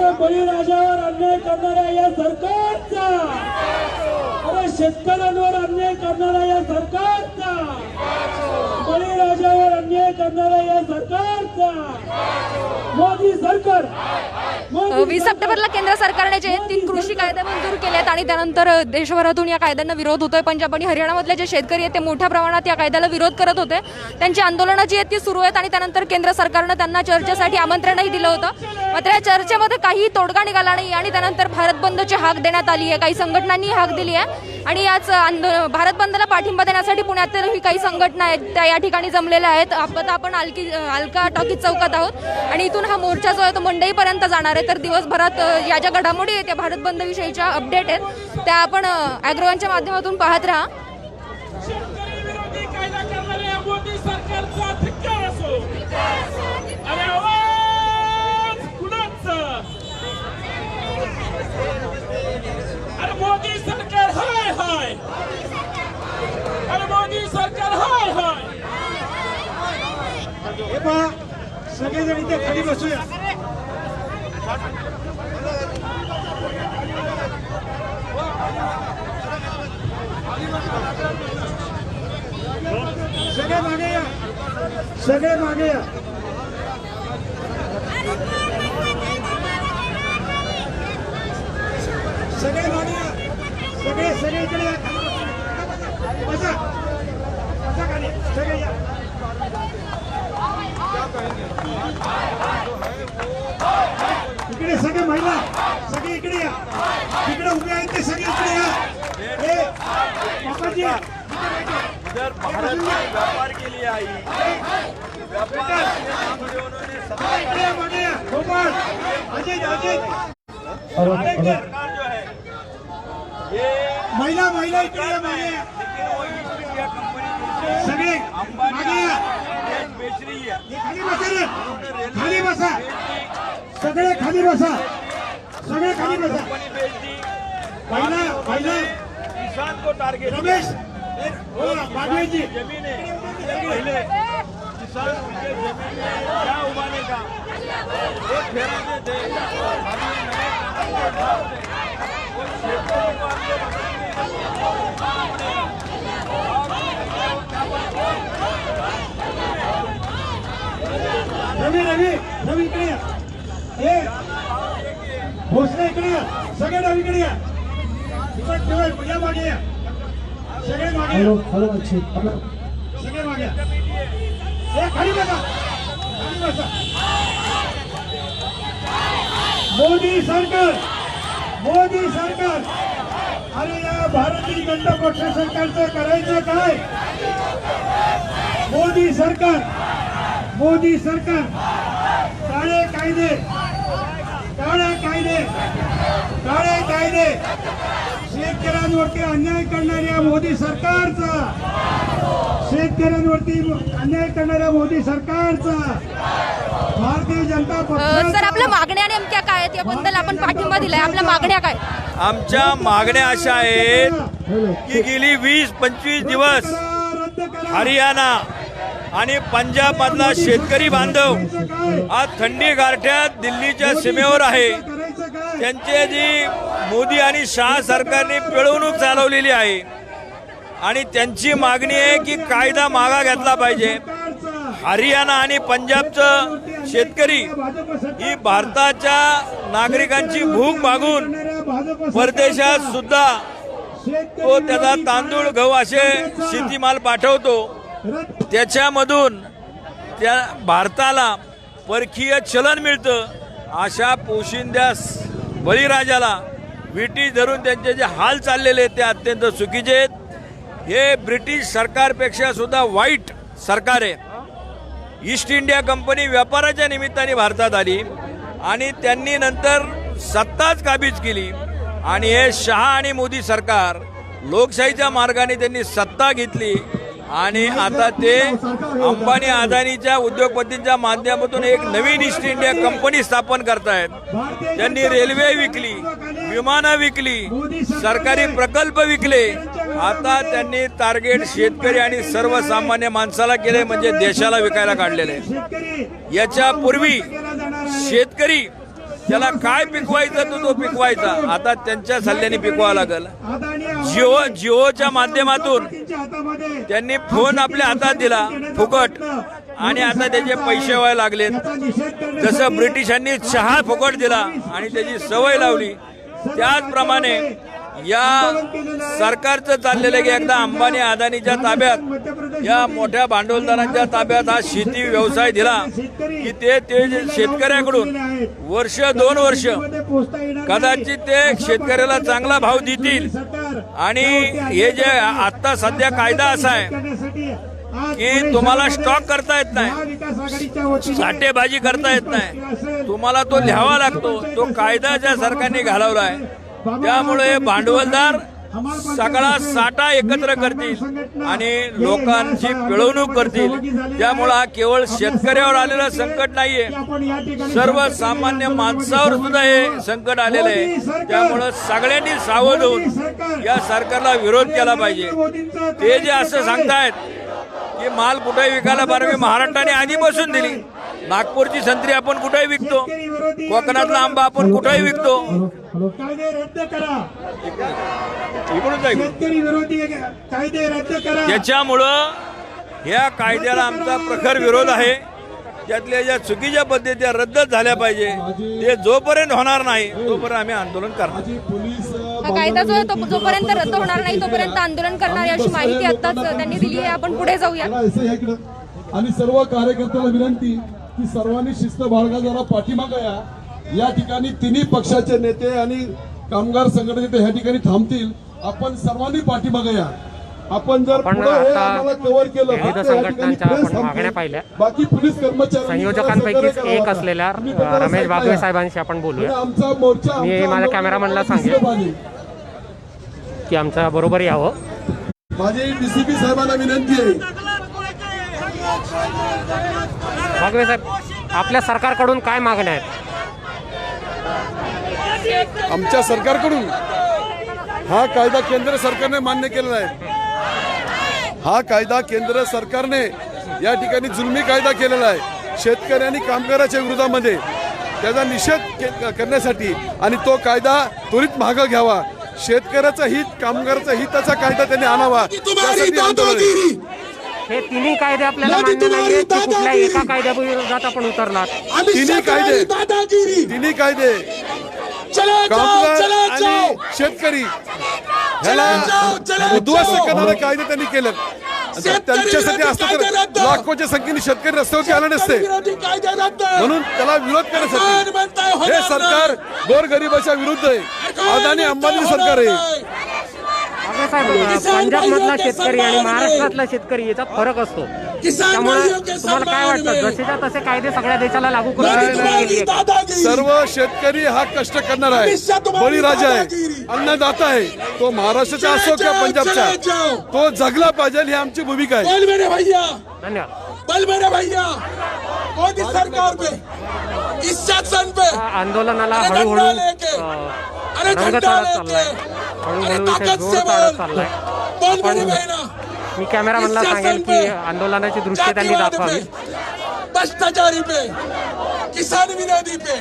अरे बळीराजावर अन्याय करणाऱ्या या सरकारचा. अरे शेतकऱ्यांवर अन्याय करणाऱ्या या सरकारचा. बळीराजावर अन्याय करणाऱ्या या सरकारचा. मोदी सरकार. वीस सप्टेंबरला केंद्र सरकारने जे तीन कृषी कायदे मंजूर केले आहेत आणि त्यानंतर देशभरातून या कायद्यांना विरोध होतोय. पंजाब आणि हरियाणामधले जे शेतकरी आहेत ते मोठ्या प्रमाणात या कायद्याला विरोध करत होते. त्यांची आंदोलनं जी आहेत ती सुरू आहेत आणि त्यानंतर केंद्र सरकारनं त्यांना चर्चेसाठी आमंत्रणही दिलं होतं. मात्र या चर्चेमध्ये काही तोडगा निघाला नाही आणि त्यानंतर भारत बंदची हाक देण्यात आली आहे. काही संघटनांनी हाक दिली आहे. आणि याच आंदोलन भारत बंदला पाठिंबा देण्यासाठी पुण्यातही काही संघटना आहेत त्या या ठिकाणी जमलेल्या आहेत. आता आपण अलकी अलका टॉकीज चौकात आहोत. आणि इथून हा मोर्चा जो आहे तो मंडईपर्यंत जाणार आहे. तर दिवसभरात या ज्या घडामोडी आहेत त्या भारत बंद विषयीच्या अपडेट आहेत त्या आपण अॅग्रोवनच्या माध्यमातून पाहत राहा. हाय। हाय अरे मोदी सरकार हाय हाय। हे पहा सगळेजण इथे खाली बसूया. सगळे मागे या. सगळे मागे या सगळे मागे या सगळे सगळे इकडे या बसा बसा खाली सगळे या इकडे सगळे महिला सगळे इकडे या तिकडे उभे आहेत ते सगळे इकडे या ए, पापाजी इधर भारत में व्यापार के लिए आई व्यापार सरकार जो है ये महिला महिला. लेकिन वो ईस्ट इंडिया कंपनी सगळे अंबानी बेच रही है खाली बसा खाली बसा. सगळे खाली बसा. सगळे खाली बसा. पहिला पहिला. किसान को टारगेट रमेश ए, हो, बागवेजी जमीन है पहले किसान उनके जमीन में क्या उगाने का वो ठहराते थे अभी नए कानून के हिसाब से वो क्षेत्रों को हमने रवी रवी रवी इकडे या ए भोसले इकडे या सगळे रवी इकडे या इकडे ठेवा या मागे या सगळे मागे या सगळे मागे ए खाली खाली मोदी सरकार मोदी सरकार. अरे या भारतीय जनता पक्ष सरकारचं करायचं काय? मोदी सरकार मोदी सरकार. काळे कायदे. काळे कायदे काळे कायदे. शेतकऱ्यांवरती अन्याय करणाऱ्या मोदी सरकारचा. शेतकऱ्यांवरती अन्याय करणाऱ्या मोदी सरकारचा. भारतीय जनता अ, पक्षाचा सर आपल्या मागण्या नेमक्या काय आहेत? याबद्दल आपण पाठिंबा दिलाय. आपल्या मागण्या काय? आमच्या मागण्या अशा आहेत की गेली वीस पंचवीस दिवस हरियाणा आणि पंजाब मधला शेतकरी बांधव आज थंडी गारठ्यात दिल्लीच्या सीमेवर आहे. त्यांचे जी मोदी आणि शाह सरकारने पिळवणूक चालवलेली आहे. आणि त्यांची मागणी आहे की कायदा मागा घेतला पाहिजे. हरियाणा आणि पंजाबचं शेतकरी ही भारताच्या नागरिकांची भूक मागून परदेशात सुद्धा तो त्याचा तांदूळ गहू असे शेतीमाल पाठवतो. त्याच्यामधून त्या भारताला परकीय चलन मिळतं. अशा पोशिंद्या बळीराजाला विटी धरून त्यांचे जे हाल चाललेले आहेत ते अत्यंत चुकीचे आहेत. हे ब्रिटिश सरकारपेक्षा सुद्धा वाईट सरकार आहे ईस्ट इंडिया कंपनी व्यापाराच्या निमित्ताने भारतात आली आणि त्यांनी नंतर सत्ताच काबीज केली. आणि हे शहा आणि मोदी सरकार लोकशाहीच्या मार्गाने त्यांनी सत्ता घेतली. आणि आता ते अंबानी अदानीच्या उद्योगपतींच्या माध्यमातून एक नवीन ईस्ट इंडिया कंपनी स्थापन करतायत त्यांनी रेल्वे विकली विमानं विकली सरकारी प्रकल्प विकले आता त्यांनी टार्गेट शेतकरी आणि सर्वसामान्य माणसाला केले म्हणजे देशाला विकायला काढलेले आहे. याच्या पूर्वी शेतकरी त्याला काय पिकवायचं तो तो पिकवायचा. आता त्यांच्या सल्ल्याने पिकवावं लागेल. जिओ जिओच्या माध्यमातून त्यांनी फोन आपल्या हातात दिला फुकट. आणि आता त्याचे पैसे व्हायला लागलेत. जसं ब्रिटिशांनी चहा फुकट दिला आणि त्याची सवय लावली. त्याचप्रमाणे या सरकारचं चाललेलं आहे की एकदा अंबानी अदानीच्या ताब्यात या मोठ्या भांडवलदारांच्या ताब्यात हा शेती व्यवसाय दिला की ते ते जे शेतकऱ्याकडून वर्ष दोन वर्ष कदाचित ते शेतकऱ्याला चांगला भाव देतील. आणि हे जे आत्ता सध्या कायदा असा आहे की तुम्हाला स्टॉक करता येत नाही साठेबाजी करता येत नाही तुम्हाला तो लिहावा लागतो तो कायदा ज्या सरकारने घालवला आहे त्यामुळे भांडवलदार सगळा साठा एकत्र करतील आणि लोकांची पिळवणूक करतील. त्यामुळे हा केवळ शेतकऱ्यावर आलेलं संकट नाहीये. सर्वसामान्य माणसावर सुद्धा हे संकट आलेलं आहे. त्यामुळं सगळ्यांनी सावध होऊन या सरकारला विरोध केला पाहिजे. ते जे असं सांगतायत की माल कुठेही विकायला परवानगी महाराष्ट्राने आधी बसून दिली. नागपूरची संत्री आपण कुठेही विकतो? कोकणातला आंबा आपण कुठेही विकतो? कायदे रद्द करा. इकडून जाईल शेतकरी विरोधी कायदे रद्द करा. त्याच्यामुळं या कायद्याला आमचा प्रखर विरोध आहे. त्यातल्या ज्या चुकीच्या पद्धती त्या रद्द झाल्या पाहिजे ते जोपर्यंत होणार नाही तोपर्यंत आम्ही आंदोलन करणार. हा कायदा जो आहे तो जोपर्यंत रद्द होणार नाही तोपर्यंत आंदोलन करणार अशी माहिती आताच त्यांनी दिली आहे. आपण पुढे जाऊया. आणि सर्व कार्यकर्त्याला विनंती की सर्वांनी शिस्त बाळगा जरा पाठीमागं या. या ठिकाणी तिन्ही पक्षाचे नेते आणि कामगार संघटनेचे ह्या ठिकाणी थांबतील. आपण सर्वांनी पाठीमागं या. आपण जर कव्हर केलं. बाकी पोलीस कर्मचारी संयोजकांपैकीच एक असलेल्या रमेश बागवे साहेबांशी आपण बोलूया. आमचा मोर्चा मी माझ्या कॅमेरामनला. पाहिजे. की आमच्या बरोबर यावं. माझी डीसीपी साहेबांना विनंती आहे. बागवे साहेब आपल्या सरकारकडून काय मागण्या आहेत? आमच्या सरकारकडून हा कायदा केंद्र सरकारने मान्य केलेला आहे. हा कायदा केंद्र सरकारने या ठिकाणी जुलमी कायदा केलेला आहे. शेतकरी आणि कामगाराच्या विरोधामध्ये त्याचा निषेध करण्यासाठी आणि तो कायदा त्वरित मागं घ्यावा. शेतकऱ्याचं हित कामगाराचं हिताचा कायदा त्यांनी आणावा. त्यासाठी आंदोलन हे तिन्ही कायदे आपल्याला मान्य नाहीये की कुठल्या एका कायद्याविरोधात आपण उतरलात? तिन्ही कायदे. तिन्ही कायदे. कामगार आणि शेतकरी. ह्याला उद्ध्वस्त करणारे कायदे त्यांनी केले त्यांच्यासाठी असतं तर लाखोच्या संख्येने शेतकरी रस्त्यावरती आले नसते. म्हणून त्याला विरोध करण्यासाठी हे सरकार गोरगरिबाच्या विरुद्ध आहे. अदानी अंबानी सरकार आहे. पंजाब मधला शेतकरी आणि महाराष्ट्रातला शेतकरी याचा फरक असतो. त्यामुळे तुम्हाला काय वाटतं? जसेच्या तसे कायदे सगळ्या देशाला लागू करून सर्व शेतकरी हा कष्ट करणार आहे. बळीराजा आहे. अन्नदाता आहे. तो महाराष्ट्राचा असो किंवा पंजाबचा. तो जगला पाहिजे ही आमची भूमिका आहे. बल मेरे भैया. धन्यवाद. बल मेरे भैया. मोदी सरकार पे इस शासन पे. या आंदोलनाला हळूहळू चाललाय. अरे हळूहळू इथे जोर चाललाय. मी कॅमेरामॅनला इस सांगेन शासन की आंदोलनाची दृश्य त्यांनी दाखवावी. भ्रष्टाचारी पे. किसान विरोधी पे.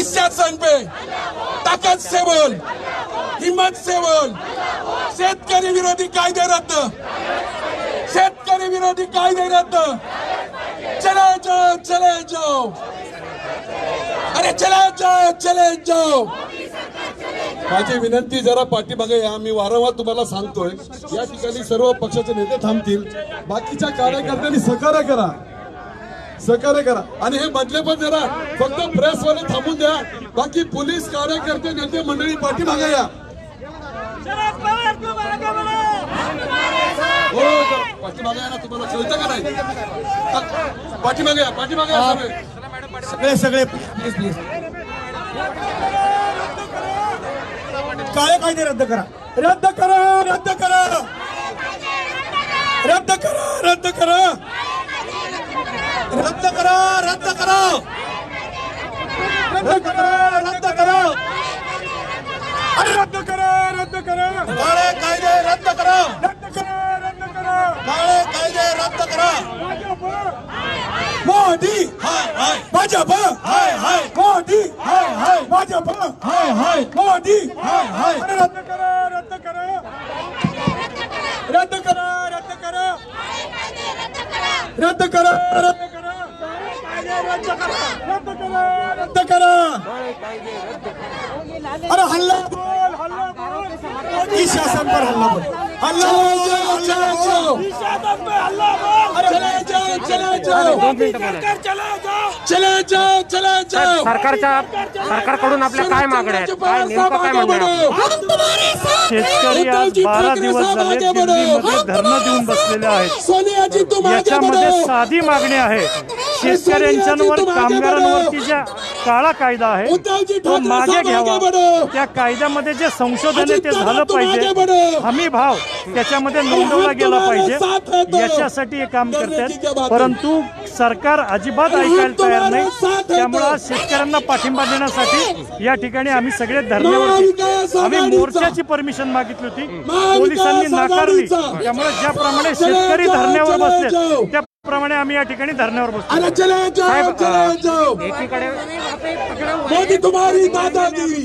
इस शासन पे. ताकद से बोल हिम्मत से बोल शेतकरी विरोधी कायदे रद्द. शेतकरी विरोधी कायदे रद्द. चले जाओ चले जाओ. अरे चले जाओ चले जाओ. माझी विनंती जरा पाठीमागे या. मी वारंवार तुम्हाला सांगतोय या ठिकाणी सर्व पक्षाचे नेते थांबतील. बाकीच्या कार्यकर्त्यांनी सहकार्य करा. सहकार्य करा. आणि हे बदले पण जरा फक्त प्रेसवाले थांबून द्या. बाकी पोलीस कार्यकर्ते नेते मंडळी पाठीमागे या. हो, हो, हो. पाठीमागे या ना तुम्हाला. कळतं का नाही? पाठीमागे या पाठीमागे या सगळे. सगळे प्लीज प्लीज काळे कायदे रद्द करा. रद्द करा रद्द करा. रद्द करा रद्द करा. रद्द करा रद्द करा. रद्द करा रद्द करा. रद्द करा रद्द करा. काळे कायदे रद्द रद्द करा रद्द करा. रद्द करा रद्द करा. रद्द करा रद्द करा. रद्द करा रद्द करा. अरे हल्ला बोल हल्ला बोल. ई शासन पर हल्ला बोल. हल्ला बोल हल्ला बोल. ई शासन पर हल्ला बोल. अरे चले जाओ चले. जाओ चले जाओ चले जाओ चले जाओ. सरकारच्या सरकारकडून आपल्या काय मागण्या आहेत? काय नेमकं काय म्हणणं आहे? शेतकरी आज बारा दिवस झाले दिल्लीमध्ये धरणं देऊन बसलेले आहेत. सोनियाजी तुम आगे याच्यामध्ये बढ़ो साधी मागणी आहे. शेतकऱ्यांच्यावर कामगारांवरती ज्या काळा कायदा आहे तो मागे घ्यावा. त्या कायद्यामध्ये जे संशोधन आहे ते झालं पाहिजे. हमी भाव त्याच्यामध्ये नोंदवला गेला पाहिजे. याच्यासाठी हे काम करतात? परंतु सरकार अजिबात ऐकायला तयार नाही. त्यामुळे आज शेतकऱ्यांना पाठिंबा देण्यासाठी या ठिकाणी आम्ही सगळे धरण्यावरती आम्ही. मोर्चाची परमिशन मागितली होती पोलिसांनी नाकारली. त्यामुळे ज्याप्रमाणे शेतकरी धरण्यावर बसले जाओ. त्याप्रमाणे आम्ही या ठिकाणी धरण्यावर अरे चले जाओ साहेब चले अ, जाओ. एकीकडे मोदी तुम्हारी दादागिरी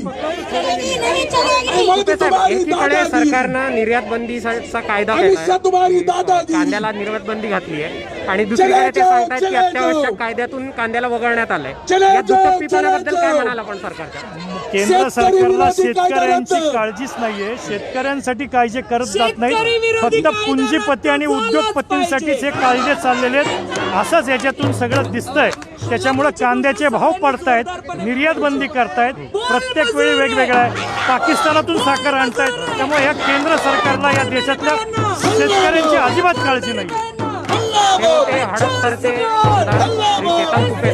अरे मोदी कुठे साहेब तुम्हारी एकीकडे दादागिरी सरकारनं निर्यात बंदीचा कायदा अमित केलाय शाह तुम्हारी दादागिरी कांद्याला निर्यात बंदी घातली आहे. आणि दुसरीकडे ते जाओ, सांगतायत की अत्यावश्यक. कायद्यातून कांद्याला वगळण्यात आलंय. या दुटप्पीपणाबद्दल काय. म्हणाल आपण सरकारच्या? केंद्र सरकारला शेतकऱ्यांची काळजीच नाहीये. शेतकऱ्यांसाठी कायदे करत जात नाही फक्त पुंजीपती आणि उद्योगपतींसाठीच हे. कायदे चाललेले आहेत. असंच याच्यातून सगळं दिसतंय. त्याच्यामुळे कांद्याचे भाव पडतायत निर्यात बंदी करतायत. प्रत्येक वेळी वेगवेगळं आहे. पाकिस्तानातून साखर आणतायत. त्यामुळे या केंद्र सरकारला या देशातल्या शेतकऱ्यांची अजिबात काळजी नाही हडपसरचे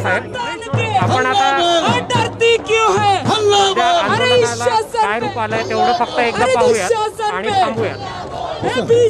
साहेब. आपण आता क्यों है? अरे काय रूप आलंय तेवढं फक्त एकदा शासन आणि बी-